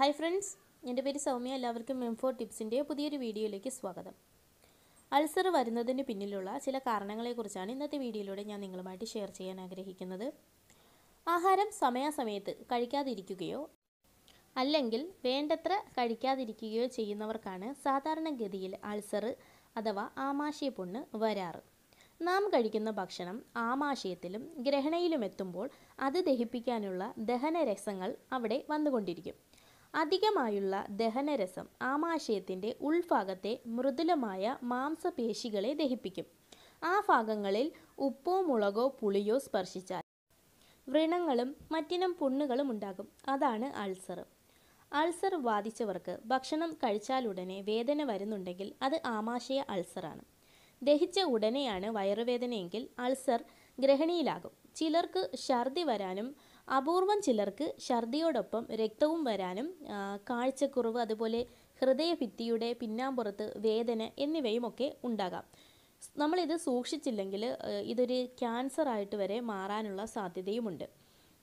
Hi friends എന്റെ പേര് സൗമ്യ. എല്ലാവർക്കും എംഫോ ടിപ്സിന്റെ പുതിയൊരു വീഡിയോയിലേക്ക് സ്വാഗതം. അൾസർ വരുന്നതിന് പിന്നിലുള്ള ചില കാരണങ്ങളെക്കുറിച്ചാണ് ഇന്നത്തെ വീഡിയോയിലൂടെ ഞാൻ നിങ്ങളുമായിട്ട് ഷെയർ ചെയ്യാൻ ആഗ്രഹിക്കുന്നത്. ആഹാരം സമയാസമയത്ത് കഴിക്കാതിരിക്കുകയോ അല്ലെങ്കിൽ വേണ്ടത്ര കഴിക്കാതിരിക്കുകയോ ചെയ്യുന്നവർക്കാണ് സാധാരണഗതിയിൽ അൾസർ അഥവാ ആമാശയപ്പൊണ്ണ് വരാറ്. നാം കഴിക്കുന്ന ഭക്ഷണം ആമാശയത്തിലും ഗ്രഹണയിലും എത്തുമ്പോൾ അത് ദഹിപ്പിക്കാനുള്ള ദഹനരസങ്ങൾ അവിടെ വന്നുകൊണ്ടിരിക്കും. അധികമായുള്ള ദഹനരസം ആമാശയത്തിന്റെ ഉൾഭാഗത്തെ മൃദുലമായ മാംസപേശികളെ ദഹിപ്പിക്കും. ആ ഭാഗങ്ങളിൽ ഉപ്പോ മുളകോ പുളിയോ സ്പർശിച്ചാൽ വ്രണങ്ങളും മറ്റിനം പുണ്ണുകളും ഉണ്ടാകും. അതാണ് അൾസർ. അൾസർ ബാധിച്ചവർക്ക് ഭക്ഷണം കഴിച്ചാലുടനെ വേദന വരുന്നുണ്ടെങ്കിൽ അത് ആമാശയ അൾസറാണ്. ദഹിച്ച ഉടനെയാണ് വയറുവേദനയെങ്കിൽ അൾസർ ഗ്രഹണിയിലാകും. ചിലർക്ക് ഛർദി വരാനും അപൂർവം ചിലർക്ക് ഛർദിയോടൊപ്പം രക്തവും വരാനും കാഴ്ചക്കുറവ് അതുപോലെ ഹൃദയഭിത്തിയുടെ പിന്നാമ്പുറത്ത് വേദന എന്നിവയുമൊക്കെ ഉണ്ടാകാം. നമ്മളിത് സൂക്ഷിച്ചില്ലെങ്കിൽ ഇതൊരു ക്യാൻസർ ആയിട്ട് വരെ മാറാനുള്ള സാധ്യതയുമുണ്ട്.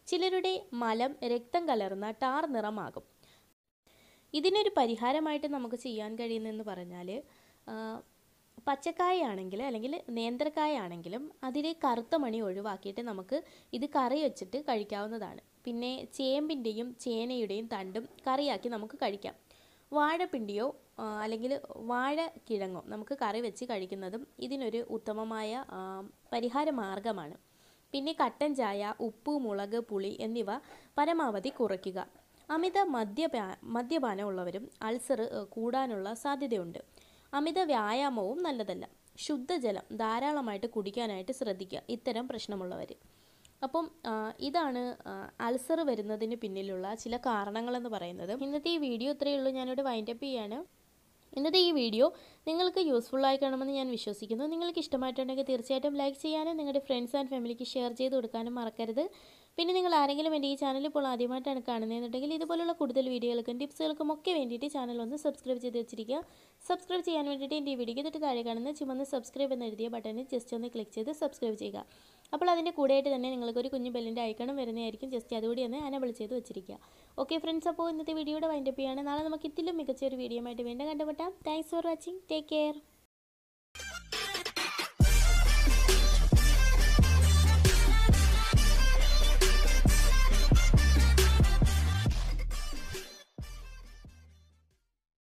ചിലരുടെ മലം രക്തം കലർന്ന ടാർ നിറമാകും. ഇതിനൊരു പരിഹാരമായിട്ട് നമുക്ക് ചെയ്യാൻ കഴിയുന്നതെന്ന് പറഞ്ഞാൽ പച്ചക്കായ ആണെങ്കിൽ അല്ലെങ്കിൽ നേന്ത്രക്കായ ആണെങ്കിലും അതിലെ കറുത്ത മണി ഒഴിവാക്കിയിട്ട് നമുക്ക് ഇത് കറി വെച്ചിട്ട് കഴിക്കാവുന്നതാണ്. പിന്നെ ചേമ്പിന്റെയും ചേനയുടെയും തണ്ടും കറിയാക്കി നമുക്ക് കഴിക്കാം. വാഴപ്പിണ്ടിയോ അല്ലെങ്കിൽ വാഴ കിഴങ്ങോ നമുക്ക് കറി വെച്ച് കഴിക്കുന്നതും ഇതിനൊരു ഉത്തമമായ പരിഹാര മാർഗമാണ് പിന്നെ കട്ടൻ ചായ ഉപ്പ് മുളക് പുളി എന്നിവ പരമാവധി കുറയ്ക്കുക. അമിത മദ്യപാ മദ്യപാനമുള്ളവരും അൾസർ ഏഹ്, കൂടാനുള്ള സാധ്യതയുണ്ട്. അമിത വ്യായാമവും നല്ലതല്ല. ശുദ്ധജലം ധാരാളമായിട്ട് കുടിക്കാനായിട്ട് ശ്രദ്ധിക്കുക. ഇത്തരം പ്രശ്നമുള്ളവർ അപ്പം ഇതാണ് അൾസർ വരുന്നതിന് പിന്നിലുള്ള ചില കാരണങ്ങളെന്ന് പറയുന്നത്. ഇന്നത്തെ ഈ വീഡിയോ ഇത്രയേ ഉള്ളൂ. ഞാനിവിടെ വൈൻഡപ്പ് ചെയ്യാണ്. ഇന്നത്തെ ഈ വീഡിയോ നിങ്ങൾക്ക് യൂസ്ഫുൾ ആയി കാണുമെന്ന് ഞാൻ വിശ്വസിക്കുന്നു. നിങ്ങൾക്ക് ഇഷ്ടമായിട്ടുണ്ടെങ്കിൽ തീർച്ചയായിട്ടും ലൈക്ക് ചെയ്യാനും നിങ്ങളുടെ ഫ്രണ്ട്സ് ആൻഡ് ഫാമിലിക്ക് ഷെയർ ചെയ്ത് കൊടുക്കാനും മറക്കരുത്. പിന്നെ നിങ്ങൾ ആരെങ്കിലും എന്റെ ഈ ചാനൽ ഇപ്പോൾ ആദ്യമായിട്ടാണ് കാണുന്നതെന്നുണ്ടെങ്കിൽ ഇതുപോലുള്ള കൂടുതൽ വീഡിയോകൾക്കും ടിപ്സുകൾക്കും ഒക്കെ വേണ്ടിയിട്ട് ചാനൽ ഒന്ന് സബ്സ്ക്രൈബ് ചെയ്ത് വെച്ചിരിക്കുക. സബ്സ്ക്രൈബ് ചെയ്യാൻ വേണ്ടിയിട്ട് എന്റെ ഈ വീഡിയോ തൊട്ട് താഴെ കാണുന്ന ചുമന്ന് സബ്സ്ക്രൈബ് എന്ന് എഴുതിയ ബട്ടണിൽ ജസ്റ്റ് ഒന്ന് ക്ലിക്ക് ചെയ്ത് സബ്സ്ക്രൈബ് ചെയ്യുക. അപ്പോൾ അതിന്റെ കൂടെയായിട്ട് തന്നെ നിങ്ങൾക്ക് ഒരു കുഞ്ഞു ബെല്ലിന്റെ ഐക്കണും വരുന്നതായിരിക്കും. ജസ്റ്റ് അതുകൂടി ഒന്ന് അനബിൾ ചെയ്ത് വെച്ചിരിക്കുക. ഓക്കെ ഫ്രണ്ട്സ് അപ്പോൾ ഇന്നത്തെ വീഡിയോയുടെ വൈൻഡപ്പ് ചെയ്യാണ് നാളെ നമുക്ക് ഇതിലും മികച്ച ഒരു വീഡിയോ ആയിട്ട് വീണ്ടും കണ്ടുമുട്ടാം. Thanks for watching take care